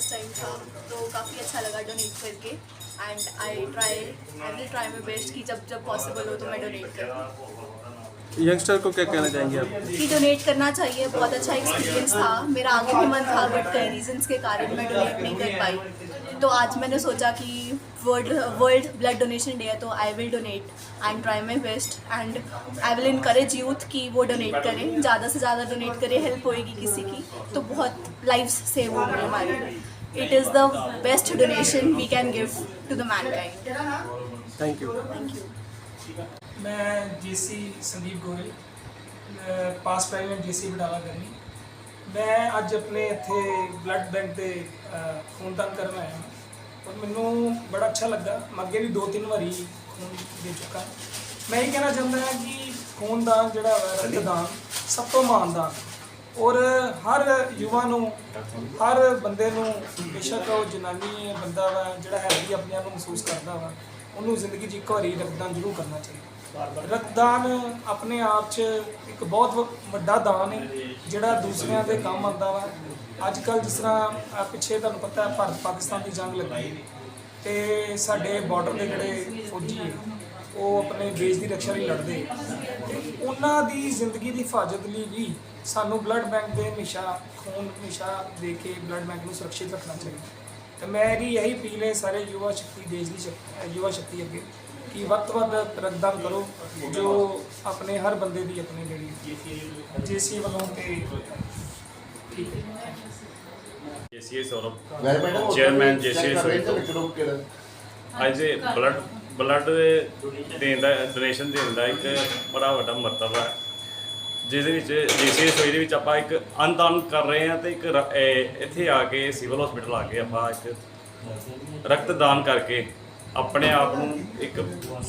First time था तो काफ़ी अच्छा लगा डोनेट करके। And I try I will try my best कि जब जब पॉसिबल हो तो मैं डोनेट करूँ। यंगस्टर को क्या कहना चाहेंगे आप? कि डोनेट करना चाहिए बहुत अच्छा एक्सपीरियंस था। मेरा आगे भी मन था बट कई रीजंस के कारण मैं डोनेट नहीं कर पाई। तो आज मैंने सोचा कि world world blood donation day है तो I will donate and try my best and I will encourage youth कि वो डोनेट करें। ज़्यादा से ज़्यादा डोनेट करें हेल्प होएगी किसी की। तो बहुत लाइफ सेव होंगी हमारी। it is the best donation we can give to the man thank you thank you ਮੈਂ ਜੀਸੀ ਸੰਦੀਪ ਗੋਇਲ ਪਾਸ ਪ੍ਰਾਈਵੇਟ ਜੀਸੀ ਬਟਾਲਾ ਕਰਨੀ ਮੈਂ ਅੱਜ ਆਪਣੇ ਇੱਥੇ ਬਲੱਡ ਬੈਂਕ ਦੇ ਅਹ, ਖੂਨਦਾਨ ਕਰਨ ਆਇਆ ਹਾਂ ਔਰ ਮੈਨੂੰ ਬੜਾ ਅੱਛਾ ਲੱਗਾ ਮੈਂ ਅੱਗੇ ਵੀ ਦੋ ਤਿੰਨ ਵਾਰੀ ਖੂਨ ਦੇ ਚੁੱਕਾ ਮੈਂ ਇਹ ਕਹਿਣਾ ਚਾਹੁੰਦਾ ਹਾਂ ਕਿ ਖੂਨਦਾਨ ਜਿਹੜਾ ਹੈ ਰਕਤਦਾਨ ਸਭ ਤੋਂ ਮਹਾਨ ਦਾਨ ਔਰ ਹਰ ਯੁਵਾ ਨੂੰ, ਹਰ ਬੰਦੇ ਨੂੰ ਬੇਸ਼ੱਕ ਉਹ ਜਨਾਨੀ ਹੈ, ਬੰਦਾ ਵਾ, ਜਿਹੜਾ ਹੈਲਦੀ ਆਪਣੇ ਆਪ ਨੂੰ ਮਹਿਸੂਸ ਕਰਦਾ ਵਾ, ਉਹਨੂੰ ਜ਼ਿੰਦਗੀ 'ਚ ਇੱਕ ਵਾਰੀ ਰਕਤਦਾਨ ਜ਼ਰੂਰ ਕਰਨਾ ਚਾਹੀਦਾ। ਰਕਤਦਾਨ ਆਪਣੇ ਆਪ 'ਚ ਇੱਕ ਬਹੁਤ ਵ- ਵੱਡਾ ਦਾਨ ਹੈ, ਜਿਹੜਾ ਦੂਸਰਿਆਂ ਦੇ ਕੰਮ ਆਉਂਦਾ ਵਾ। ਅੱਜ ਕੱਲ ਜਿਸ ਤਰ੍ਹਾਂ ਪਿੱਛੇ ਤੁਹਾਨੂੰ ਪਤਾ ਹੈ, ਭਾਰਤ ਪਾਕਿਸਤਾਨ ਦੀ ਜੰਗ ਲੱਗੀ ਤੇ ਸਾਡੇ ਬਾਰਡਰ ਦੇ ਜਿਹੜੇ ਫੌਜੀ ਉਹ ਆਪਣੇ ਦੇਸ਼ ਦੀ ਰੱਖਿਆ ਲਈ ਲੜਦੇ ਤੇ ਉਹਨਾਂ ਦੀ ਜ਼ਿੰਦਗੀ ਦੀ ਹਿਫਾਜ਼ਤ ਲਈ ਵੀ ਸਾਨੂੰ ਬਲੱਡ ਬੈਂਕ ਦੇ ਹਮੇਸ਼ਾ ਖੂਨ ਹਮੇਸ਼ਾ ਦੇ ਕੇ ਬਲੱਡ ਬੈਂਕ ਨੂੰ ਸੁਰੱਖਿਅਤ ਰੱਖਣਾ ਚਾਹੀਦਾ। ਤੇ ਮੇਰੀ ਇਹੀ ਅਪੀਲ ਹੈ ਸਾਰੇ ਯੁਵਾ ਸ਼ਕਤੀ ਦੇਸ਼ ਦੀ ਯੁਵਾ ਸ਼ਕਤੀ ਅੱਗੇ ਕਿ ਵੱਧ ਤੋਂ ਵੱਧ ਰਕਤਦਾਨ ਕਰੋ ਜੋ ਆਪਣੇ ਹਰ ਬੰਦੇ ਦੀ ਆਪਣੀ ਜਿਹੜੀ ਜੀਸੀ ਵੱਲੋਂ ਤੇ ਠੀਕ ਹੈ। JCA Saurav chairman JCA sorry sorry ਅੱਜ ਬਲੱਡ ਬਲੱਡ ਦੇਣ ਦਾ ਡੋਨੇਸ਼ਨ ਦੇਣ ਦਾ ਇੱਕ ਬੜਾ ਵੱਡਾ ਮਹੱਤਵ ਹੈ। ਜਿਹਦੇ ਵਿੱਚ ਜੇਸੀਏ ਸੋਈ ਦੇ ਵਿੱਚ ਆਪਾਂ ਇੱਕ ਅੰਦਾਨ ਕਰ ਰਹੇ ਹਾਂ ਤੇ ਇੱਕ ਰ- ਇਹ ਇੱਥੇ ਆ ਕੇ ਸਿਵਲ ਹਸਪੀਟਲ ਆ ਕੇ ਆਪਾਂ ਇੱਕ ਰਕਤਦਾਨ ਕਰਕੇ ਆਪਣੇ ਆਪ ਨੂੰ ਇੱਕ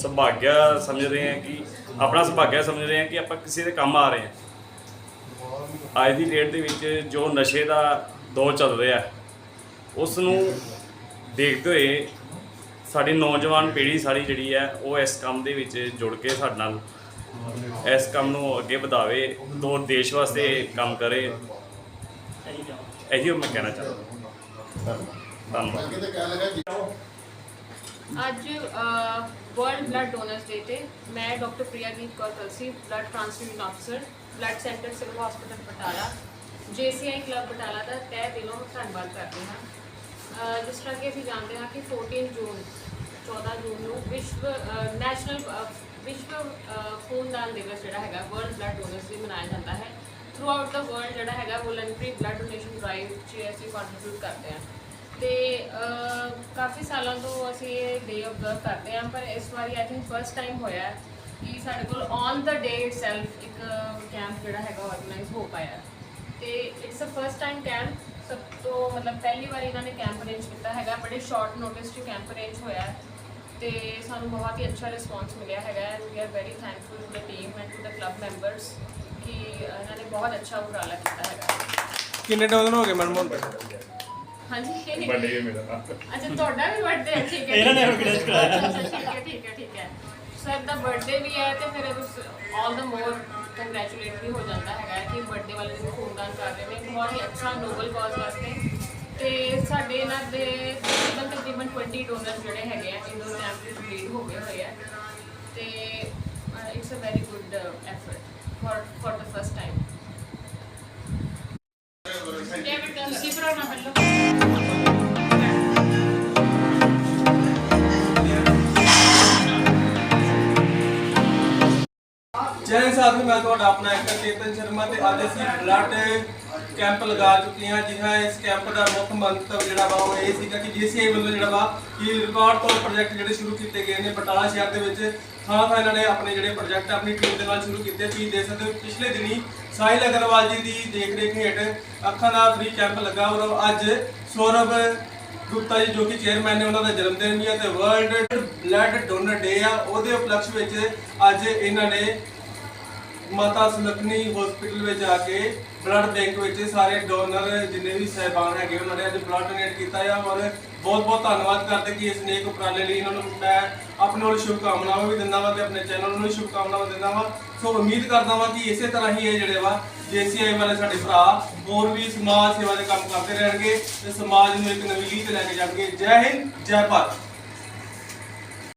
ਸੁਭਾਗਿਆ ਸਮਝ ਰਹੇ ਹਾਂ ਕਿ, ਆਪਣਾ ਸੁਭਾਗਿਆ ਸਮਝ ਰਹੇ ਹਾਂ ਕਿ ਆਪਾਂ ਕਿਸੇ ਦੇ ਕੰਮ ਆ ਰਹੇ ਹਾਂ। ਅੱਜ ਦੀ ਡੇਟ ਦੇ ਵਿੱਚ ਜੋ ਨਸ਼ੇ ਦਾ ਦੌਰ ਚੱਲ ਰਿਹਾ ਹੈ, ਉਸ ਨੂੰ ਦੇਖਦੇ ਹੋਏ ਸਾਡੀ ਨੌਜਵਾਨ ਪੀੜ੍ਹੀ ਸਾਰੀ ਜਿਹੜੀ ਹੈ, ਉਹ ਇਸ ਕੰਮ ਦੇ ਵਿੱਚ ਜੁੜ ਕੇ ਸਾਡੇ ਨਾਲ ਇਸ ਕੰਮ ਨੂੰ ਅੱਗੇ ਵਧਾਵੇ, ਦੋ ਦੇਸ਼ ਵਾਸਤੇ ਕੰਮ ਕਰੇ। ਇਹੀ ਮੈਂ ਕਹਿਣਾ ਚਾਹੁੰਦਾ। ਧੰਨਵਾਦ। ਅੱਜ ਵਰਲਡ ਬਲੱਡ ਡੋਨਰਸ ਡੇ ਤੇ ਮੈਂ doctor Priyadeep Kaur Kalsi blood transfusion ਅਫਸਰ blood centre civil hospital Batala GCI club Batala ਦਾ ਤਹਿ ਦਿਲੋਂ ਧੰਨਵਾਦ ਕਰਦੇ ਹਾਂ। ਜਿਸ ਤਰ੍ਹਾਂ ਕਿ ਅਸੀਂ ਜਾਣਦੇ ਹਾਂ ਕਿ 14 ਜੂਨ 14 ਜੂਨ ਨੂੰ ਵਿਸ਼ਵ ਨੈਸ਼ਨਲ ਵਿਸ਼ਵ ਖੂਨਦਾਨ ਦਿਵਸ ਜਿਹੜਾ ਹੈਗਾ ਵਰਲਡ ਬਲੱਡ ਡੋਨਰਸ ਡੇ ਮਨਾਇਆ ਜਾਂਦਾ ਹੈ ਥਰੂ ਆਊਟ ਦਾ ਵਰਲਡ ਜਿਹੜਾ ਹੈਗਾ ਵੋਲੰਟਰੀ ਬਲੱਡ ਡੋਨੇਸ਼ਨ ਡਰਾਈਵ 'ਚ ਅਸੀਂ ਕੰਟਰੀਬਿਊਟ ਕਰਦੇ ਹਾਂ ਤੇ ਕਾਫੀ ਸਾਲਾਂ ਤੋਂ ਅਸੀਂ ਇਹ ਡੇ ਆਬਜ਼ਰਵ ਕਰਦੇ ਹਾਂ, ਪਰ ਇਸ ਵਾਰੀ ਆਈ ਥਿੰਕ ਫਸਟ ਟਾਈਮ ਹੋਇਆ ਹੈ ਕਿ ਸਾਡੇ ਕੋਲ ਔਨ ਦਾ ਡੇ ਇਟਸੈਲਫ ਇੱਕ ਕੈਂਪ ਜਿਹੜਾ ਹੈਗਾ ਆਰਗੇਨਾਈਜ਼ ਹੋ ਪਾਇਆ ਹੈ। ਤੇ it's a first time camp ਸਭ ਤੋਂ ਮਤਲਬ ਪਹਿਲੀ ਵਾਰ ਇਹਨਾਂ ਨੇ ਕੈਂਪ ਅਰੇਂਜ ਕੀਤਾ ਹੈਗਾ ਬੜੇ ਸ਼ਾਰਟ ਨੋਟਿਸ 'ਚ ਕੈਂਪ ਅਰੇਂਜ ਹੋਇਆ ਹੈ ਤੇ ਸਾਨੂੰ ਬਹੁਤ ਹੀ ਅੱਛਾ ਰਿਸਪਾਂਸ ਮਿਲਿਆ ਹੈਗਾ and we are very thankful to the team and to the club members ਕਿ ਇਹਨਾਂ ਨੇ ਬਹੁਤ ਅੱਛਾ ਉਪਰਾਲਾ ਕੀਤਾ ਹੈਗਾ। ਕਿੰਨੇ ਡੋਨਰ ਹੋ ਗਏ ਮੈਡਮ ਹੁਣ ਤੱਕ? ਹਾਂਜੀ ਬਰਥਡੇ ਮੇਰਾ ਅੱਛਾ ਤੁਹਾਡਾ ਵੀ ਬਰਥਡੇ ਹੈ ਠੀਕ ਹੈ ਇਹਨਾਂ ਨੇ ਆਰਗੇਨਾਈਜ਼ ਕਰਾਇਆ। ਠੀਕ ਹੈ ਠੀਕ ਹੈ ਠੀਕ ਹੈ। ਸਰ ਦਾ ਬਰਥਡੇ ਵੀ ਹੈ ਤੇ ਫਿਰ ਆਲ ਦਾ ਮੋਰ ਕੰਗ੍ਰੈਚੁਲੇਟ ਵੀ ਹੋ ਜਾਂਦਾ ਹੈਗਾ ਕਿ ਬਰਥਡੇ ਵਾਲੇ ਦਿਨ ਖੂਨਦਾਨ ਕਰ ਰਹੇ ਨੇ। ਬਹੁਤ ਹੀ ਅੱਛਾ ਨੋਬਲ ਕਾਜ਼ ਵਾਸਤੇ। ਤੇ ਸਾਡੇ ਇਹਨਾਂ ਦੇ ਤਕਰੀਬਨ ਤਕਰੀਬਨ 20 ਡੋਨਰ ਜਿਹੜੇ ਹੈਗੇ ਆ ਇੰਡੋਰ ਕੈਂਪਸ ਲੀਡ ਹੋ ਗਏ ਹੋਏ ਆ। ਤੇ it's a very good effort for for the first time David ਤੁਸੀਂ ਭਰਾਉਣਾ ਪਹਿਲਾਂ? ਜੈ ਹਿੰਦ ਮੈਂ ਤੁਹਾਡਾ ਆਪਣਾ ਐਂਕਰ ਚੇਤਨ ਸ਼ਰਮਾ ਤੇ ਅੱਜ ਅਸੀਂ ਬਲੱਡ ਕੈਂਪ ਲਗਾ ਚੁੱਕੇ ਹਾਂ ਜਿਹੜਾ ਇਸ ਕੈਂਪ ਦਾ ਮੁੱਖ ਮੰਤਵ ਜਿਹੜਾ ਵਾ ਉਹ ਇਹ ਸੀਗਾ ਕਿ ਜੀਸੀਆਈ ਵੱਲੋਂ ਜਿਹੜਾ ਵਾ ਕਿ ਰਿਕਾਰਡ ਤੌਰ ਪ੍ਰੋਜੈਕਟ ਜਿਹੜੇ ਸ਼ੁਰੂ ਕੀਤੇ ਗਏ ਨੇ ਬਟਾਲਾ ਸ਼ਹਿਰ ਦੇ ਵਿੱਚ। ਥਾਂ ਥਾਂ ਇਹਨਾਂ ਨੇ ਆਪਣੇ ਜਿਹੜੇ ਪ੍ਰੋਜੈਕਟ ਆਪਣੀ ਟੀਮ ਦੇ ਨਾਲ ਸ਼ੁਰੂ ਕੀਤੇ। ਤੁਸੀਂ ਦੇਖ ਸਕਦੇ ਹੋ? ਪਿਛਲੇ ਦਿਨੀ ਸਾਹਿਲ ਅਗਰਵਾਲ ਜੀ ਦੀ ਦੇਖ ਰੇਖ ਹੇਠ ਅੱਖਾਂ ਦਾ ਫ੍ਰੀ ਕੈਂਪ ਲੱਗਾ ਔਰ ਅੱਜ ਸੌਰਵ ਗੁਪਤਾ ਜੀ ਜੋ ਕਿ ਚੇਅਰਮੈਨ ਨੇ ਉਹਨਾਂ ਦਾ ਜਨਮ ਦਿਨ ਵੀ ਹੈ ਤੇ ਵਰਲਡ ਬਲੱਡ ਡੋਨਰ ਡੇ ਆ, ਉਹਦੇ ਉਪਲਕਸ਼ ਵਿੱਚ ਅੱਜ ਇਹਨਾਂ ਨੇ ਮਾਤਾ ਸੁਲਕਨੀ ਹਸਪੀਟਲ ਵਿੱਚ ਆ ਕੇ ਬਲੱਡ ਬੈਂਕ ਵਿੱਚ ਸਾਰੇ ਡੋਨਰ ਜਿੰਨੇ ਵੀ ਸਹਿਬਾਨ ਹੈਗੇ, ਉਹਨਾਂ ਨੇ ਅੱਜ ਬਲੱਡ ਡੋਨੇਟ ਕੀਤਾ ਆ ਔਰ ਬਹੁਤ ਬਹੁਤ ਧੰਨਵਾਦ ਕਰਦੇ ਕਿ ਇਸ ਨੇਕ ਉਪਰਾਲੇ ਲਈ ਇਹਨਾਂ ਨੂੰ ਮੈਂ ਆਪਣੇ ਵੱਲੋਂ ਸ਼ੁਭਕਾਮਨਾਵਾਂ ਵੀ ਦਿੰਦਾ ਵਾਂ ਤੇ ਆਪਣੇ ਚੈਨਲ ਨੂੰ ਵੀ ਸ਼ੁਭਕਾਮਨਾਵਾਂ ਦਿੰਦਾ ਵਾਂ। ਸੋ ਉਮੀਦ ਕਰਦਾ ਵਾਂ ਕਿ ਇਸੇ ਤਰ੍ਹਾਂ ਹੀ ਇਹ ਜਿਹੜੇ ਵਾ ਜੀਸੀਆਈ ਵਾਲੇ ਸਾਡੇ ਭਰਾ ਹੋਰ ਵੀ ਸਮਾਜ ਸੇਵਾ ਦੇ ਕੰਮ ਕਰਦੇ ਰਹਿਣਗੇ ਤੇ ਸਮਾਜ ਨੂੰ ਇੱਕ ਨਵੀਂ ਲੀਹ ਤੇ ਲੈ ਕੇ ਜਾਣਗੇ। ਜੈ ਹਿੰਦ, ਜੈ ਭਾਰਤ।